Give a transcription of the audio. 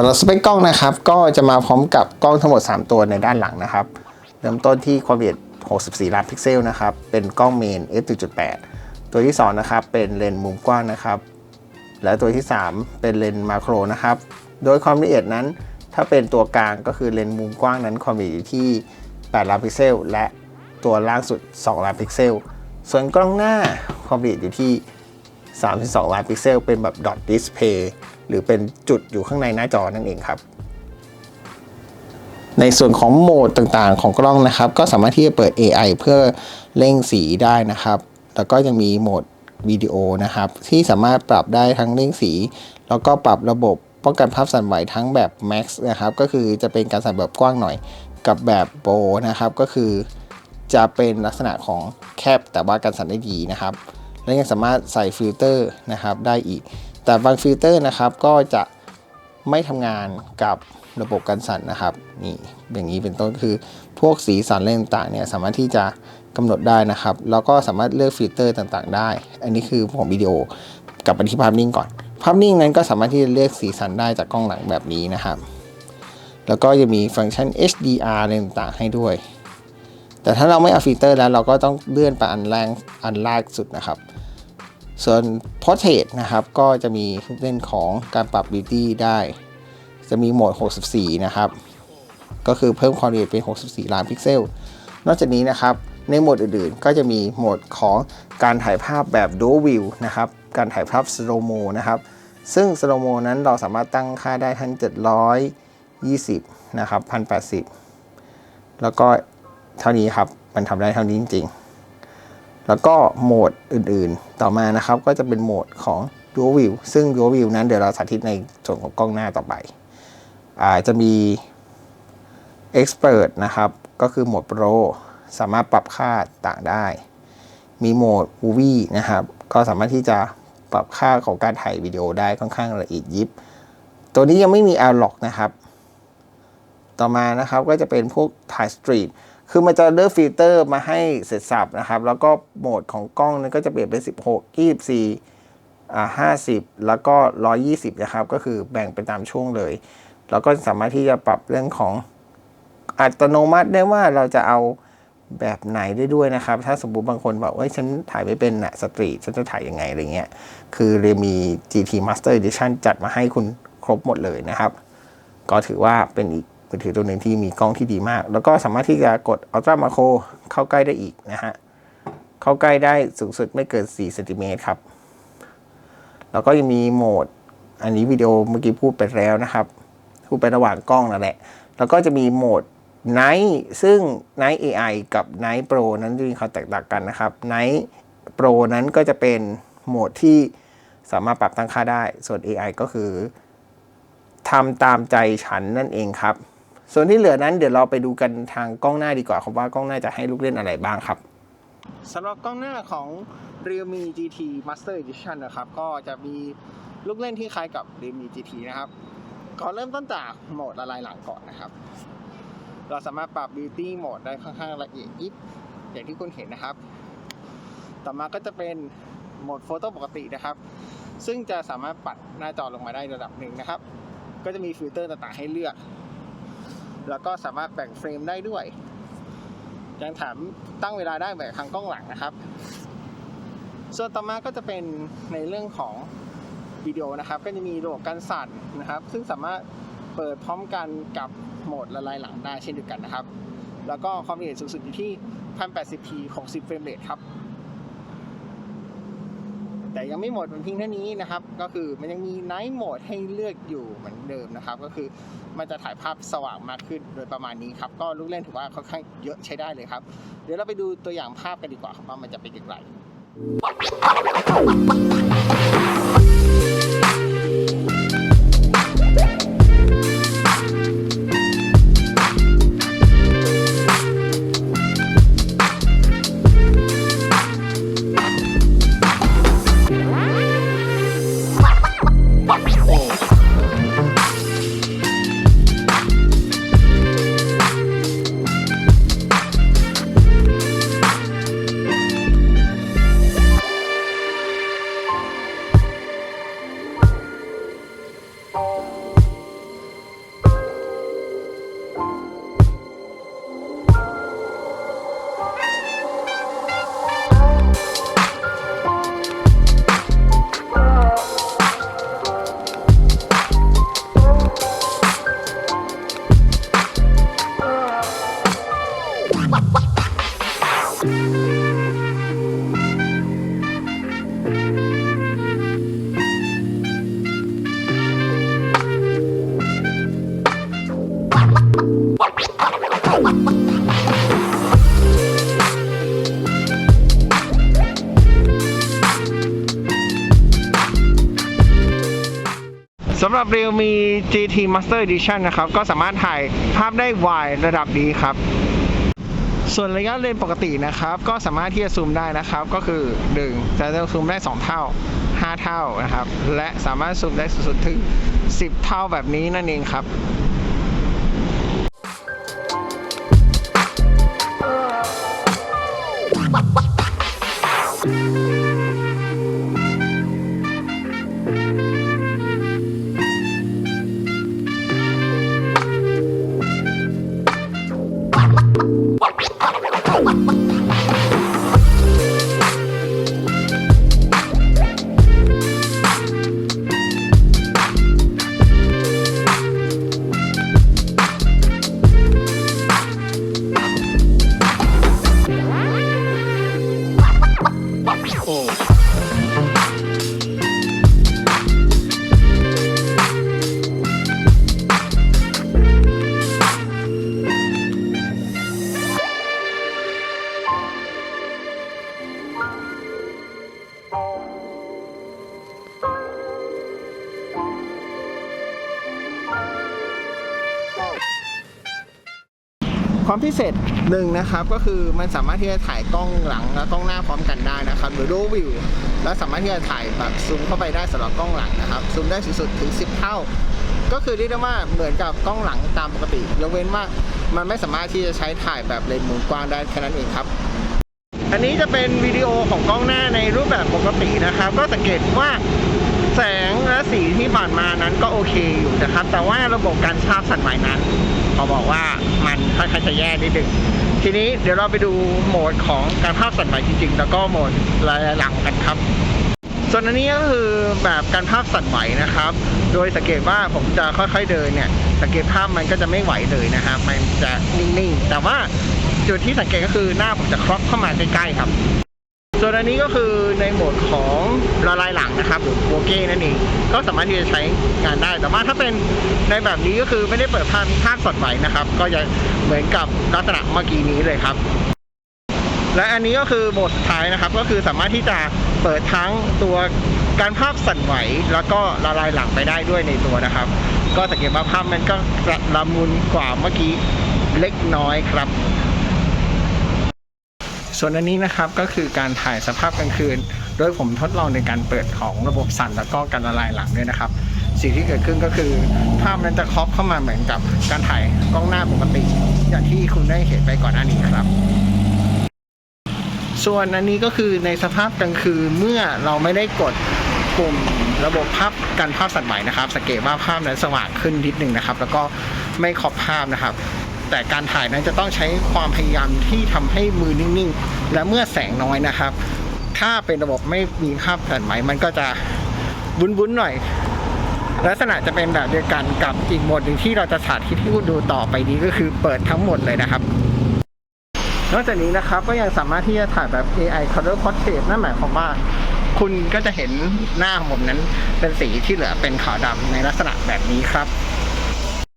สำหรับสเปคกล้องนะครับ ก็จะมาพร้อมกับกล้องทั้งหมด 3 ตัวในด้านหลังนะครับ เริ่มต้นที่ความละเอียด 64 ล้านพิกเซลนะครับ เป็นกล้องเมน f1.8 ตัวที่ 2 นะครับ เป็นเลนส์มุมกว้างนะครับ และตัวที่ 3 เป็นเลนส์มาโครนะครับ โดยความละเอียดนั้น ถ้าเป็นตัวกลางก็คือเลนส์มุมกว้างนั้นความละเอียดที่ 8 ล้านพิกเซล และตัวล่างสุด 2 ล้านพิกเซล ส่วนกล้องหน้าความละเอียดอยู่ที่ 32 ล้านพิกเซล เป็นแบบดอทดิสเพย์ หรือเป็นจุดอยู่ข้างในหน้าจอนั่นเองครับในส่วนของโหมดต่างๆ ของกล้องนะครับ ก็สามารถที่จะเปิด AI เพื่อเร่งสีได้นะครับ แล้วก็ยังมีโหมดวิดีโอนะครับ ที่สามารถปรับได้ทั้งเร่งสี แล้วก็ปรับระบบป้องกันภาพสั่นไหวทั้งแบบ Max นะครับ ก็คือจะเป็นการสั่นแบบกว้างหน่อยกับแบบโปรนะครับ ก็คือจะเป็นลักษณะของแคบแต่ว่าการสั่นได้ดีนะครับ และยังสามารถใส่ฟิลเตอร์นะครับได้อีก แต่บางฟิลเตอร์นะครับก็จะไม่ทำงานกับระบบการสั่นนะครับนี่อย่างนี้เป็นต้นคือพวกสีสันอะไรต่างๆเนี่ยสามารถที่จะกำหนดได้นะครับ แล้วก็สามารถเลือกฟิลเตอร์ต่างๆ ได้ อันนี้คือผมวิดีโอกลับไปที่ภาพนิ่งก่อน ภาพนิ่งนั้นก็สามารถที่จะเลือกสีสันได้จากกล้องหลังแบบนี้นะครับ แล้วก็ยังมีฟังก์ชัน HDR อะไรต่างๆให้ด้วย แต่ถ้าเราไม่เอาฟิลเตอร์แล้วเราก็ต้องเลื่อนไปอันแรงอันล่างสุดนะครับ ส่วน Portrait นะครับ ก็จะมีเล่นของการปรับ Beauty ได้ จะมีโหมด 64 นะครับ ก็คือเพิ่มความละเอียดเป็น 64 ล้านพิกเซล นอกจากนี้นะครับ ในโหมดอื่นๆ ก็จะมีโหมดของการถ่ายภาพแบบ Dual View นะครับ การถ่ายภาพ Slow Mo นะครับ ซึ่ง Slow Mo นั้นเราสามารถตั้งค่าได้ทั้ง 720 นะครับ 1080 แล้วก็เท่านี้ครับ มันทำได้เท่านี้จริงๆ แล้วก็โหมดอื่นๆ ต่อมานะครับก็จะเป็นโหมดของ Dual View ซึ่ง Dual View นั้นเดี๋ยวเราสาธิตในส่วนของกล้องหน้าต่อไปอาจะมี Expert นะครับ ก็คือโหมด Pro สามารถปรับค่าต่างได้ มีโหมด Movie นะครับ ก็สามารถที่จะปรับค่าของการถ่ายวิดีโอได้ค่อนข้างละเอียดยิบ ตัวนี้ยังไม่มี a l o g นะครับ ต่อมานะครับก็จะเป็นพวกถ่ายสตรีท คือมันจะเลือกฟิลเตอร์มาให้เสร็จสับนะครับ แล้วก็โหมดของกล้องนั้นก็จะเปลี่ยนเป็น 16 24อ่า50 แล้วก็ 120 นะครับ ก็คือแบ่งเป็นตามช่วงเลย แล้วก็สามารถที่จะปรับเรื่องของอัตโนมัติได้ว่าเราจะเอาแบบไหนได้ด้วยนะครับ ถ้าสมมติบางคนบอกว่าฉันถ่ายไม่เป็นอะสตรีทฉันจะถ่ายยังไงอะไรเงี้ย คือเรมี GT Master Edition จัดมาให้คุณครบหมดเลยนะครับ ก็ถือว่าเป็นอีก มือถือตัวหนึ่งที่มีกล้องที่ดีมาก แล้วก็สามารถที่จะกด Ultra Macro เข้าใกล้ได้อีกนะฮะ เข้าใกล้ได้สูงสุดไม่เกิน4เซนติเมตรครับ แล้วก็ยังมีโหมด อันนี้วิดีโอเมื่อกี้พูดไปแล้วนะครับ พูดไประหว่างกล้องนั่นแหละ แล้วก็จะมีโหมด Night ซึ่ง Night AI กับ Night Pro นั้นจะมีความแตกต่างกันนะครับ Night Pro นั้นก็จะเป็นโหมดที่สามารถปรับตั้งค่าได้ ส่วน AI ก็คือทำตามใจฉันนั่นเองครับ ส่วนที่เหลือนั้นเดี๋ยวเราไปดูกันทางกล้องหน้าดีกว่าครับว่ากล้องหน้าจะให้ลูกเล่นอะไรบ้างครับสำหรับกล้องหน้าของ Realme GT Master Edition นะครับ ก็จะมีลูกเล่นที่คล้ายกับ Realme GT นะครับก่อนเริ่มต้นจากโหมดละลายหลังก่อนนะครับ เราสามารถปรับ Beauty โหมดได้ค่อนข้างละเอียดยิบอย่างที่คุณเห็นนะครับ ต่อมาก็จะเป็นโหมดโฟโต้ปกตินะครับ ซึ่งจะสามารถปัดหน้าจอลงมาได้ระดับหนึ่งนะครับ ก็จะมีฟิลเตอร์ต่างๆให้เลือก แล้วก็สามารถแบ่งเฟรมได้ด้วย ยังแถมตั้งเวลาได้แบบทางกล้องหลังนะครับ ส่วนต่อมาก็จะเป็นในเรื่องของวิดีโอนะครับ ก็จะมีระบบการสั่นนะครับ ซึ่งสามารถเปิดพร้อมกันกับโหมดละลายหลังได้เช่นเดียวกันนะครับ แล้วก็ความละเอียดสูงสุดอยู่ที่ 1080p 60เฟรมเรทครับ แต่ยังไม่หมดเป็นเพียงเท่านี้นะครับ ก็คือมันยังมี Night Mode ให้เลือกอยู่เหมือนเดิมนะครับ ก็คือมันจะถ่ายภาพสว่างมากขึ้นโดยประมาณนี้ครับ ก็ลูกเล่นถือว่าค่อนข้างเยอะใช้ได้เลยครับ เดี๋ยวเราไปดูตัวอย่างภาพกันดีกว่าครับว่ามันจะเป็นอย่างไรำหรับ Realme GT Master Edition นะครับ ก็สามารถถ่ายภาพได้วายระดับดีครับ ส่วนระยะเลนปกตินะครับ ก็สามารถที่จะซูมได้นะครับ ก็คือ 1 จะซูมได้ 2 เท่า 5 เท่านะครับ และสามารถซูมได้สุดๆถึง 10 เท่าแบบนี้นั่นเองครับ Oh. ความพิเศษหนึ่งนะครับก็คือมันสามารถที่จะถ่ายกล้องหลังและกล้องหน้าพร้อมกันได้นะครับหรือ dual view แล้วสามารถที่จะถ่ายแบบซูมเข้าไปได้สำหรับกล้องหลังนะครับซูมได้สูงสุดถึง 10 เท่า ก็คือเรียกได้ว่าเหมือนกับกล้องหลังตามปกติยกเว้นว่ามันไม่สามารถที่จะใช้ถ่ายแบบเลนส์มุมกว้างได้แค่นั้นเองครับอันนี้จะเป็นวิดีโอของกล้องหน้าในรูปแบบปกตินะครับ ก็สังเกตว่าแสง สีที่ผ่านมานั้นก็โอเคอยู่นะครับ แต่ว่าระบบการภาพสั่นไหวนั้นเขาบอกว่ามันค่อนข้างจะแย่นิดนึงทีนี้เดี๋ยวเราไปดูโหมดของการภาพสั่นไหวจริงๆ แล้วก็โหมดรายหลังกันครับ ส่วนอันนี้ก็คือแบบการภาพสั่นไหวนะครับ โดยสังเกตว่าผมจะค่อยๆเดินเนี่ย สังเกตภาพมันก็จะไม่ไหวเลยนะครับ มันจะนิ่งๆ แต่ว่าจุดที่สังเกตก็คือหน้าผมจะครอปเข้ามาใกล้ๆครับ ส่วนอันนี้ก็คือในโหมดของละลายหลังนะครับหรือโวเก้นั่นเองก็สามารถที่จะใช้งานได้ แต่ว่าถ้าเป็นในแบบนี้ก็คือไม่ได้เปิดภาพภาพสดไหวนะครับ ก็จะเหมือนกับลักษณะเมื่อกี้นี้เลยครับ และอันนี้ก็คือโหมดสุดท้ายนะครับ ก็คือสามารถที่จะเปิดทั้งตัวการภาพสั่นไหว แล้วก็ละลายหลังไปได้ด้วยในตัวนะครับ ก็สังเกตว่าภาพมันก็ละมุนกว่าเมื่อกี้เล็กน้อยครับ ส่วนอันนี้นะครับก็คือการถ่ายสภาพกลางคืน โดยผมทดลองในการเปิดของระบบสั่นแล้วก็การละลายหลังด้วยนะครับ สิ่งที่เกิดขึ้นก็คือภาพนั้นจะครอปเข้ามาเหมือนกับการถ่ายกล้องหน้าปกติอย่างที่คุณได้เห็นไปก่อนหน้านี้ครับ ส่วนอันนี้ก็คือในสภาพกลางคืนเมื่อเราไม่ได้กดปุ่มระบบภาพการภาพสั่นไหวนะครับสังเกตว่าภาพนั้นสว่างขึ้นนิดนึงนะครับ แล้วก็ไม่ขอบภาพนะครับ แต่การถ่ายนั้นจะต้องใช้ความพยายามที่ทำให้มือนิ่งๆ และเมื่อแสงน้อยนะครับ ถ้าเป็นระบบไม่มีภาพสั่นไหวมันก็จะวุ้นๆหน่อย ลักษณะจะเป็นแบบเดียวกันกับอีกโหมดหนึ่งที่เราจะสาธิตให้คุณดูต่อไปนี้ก็คือเปิดทั้งหมดเลยนะครับนอกจากนี้นะครับก็ยังสามารถที่จะถ่ายแบบ AI Color Portrait นั่นหมายความว่าคุณก็จะเห็นหน้าของผมนั้นเป็นสีที่เหลือเป็นขาวดำในลักษณะแบบนี้ครับ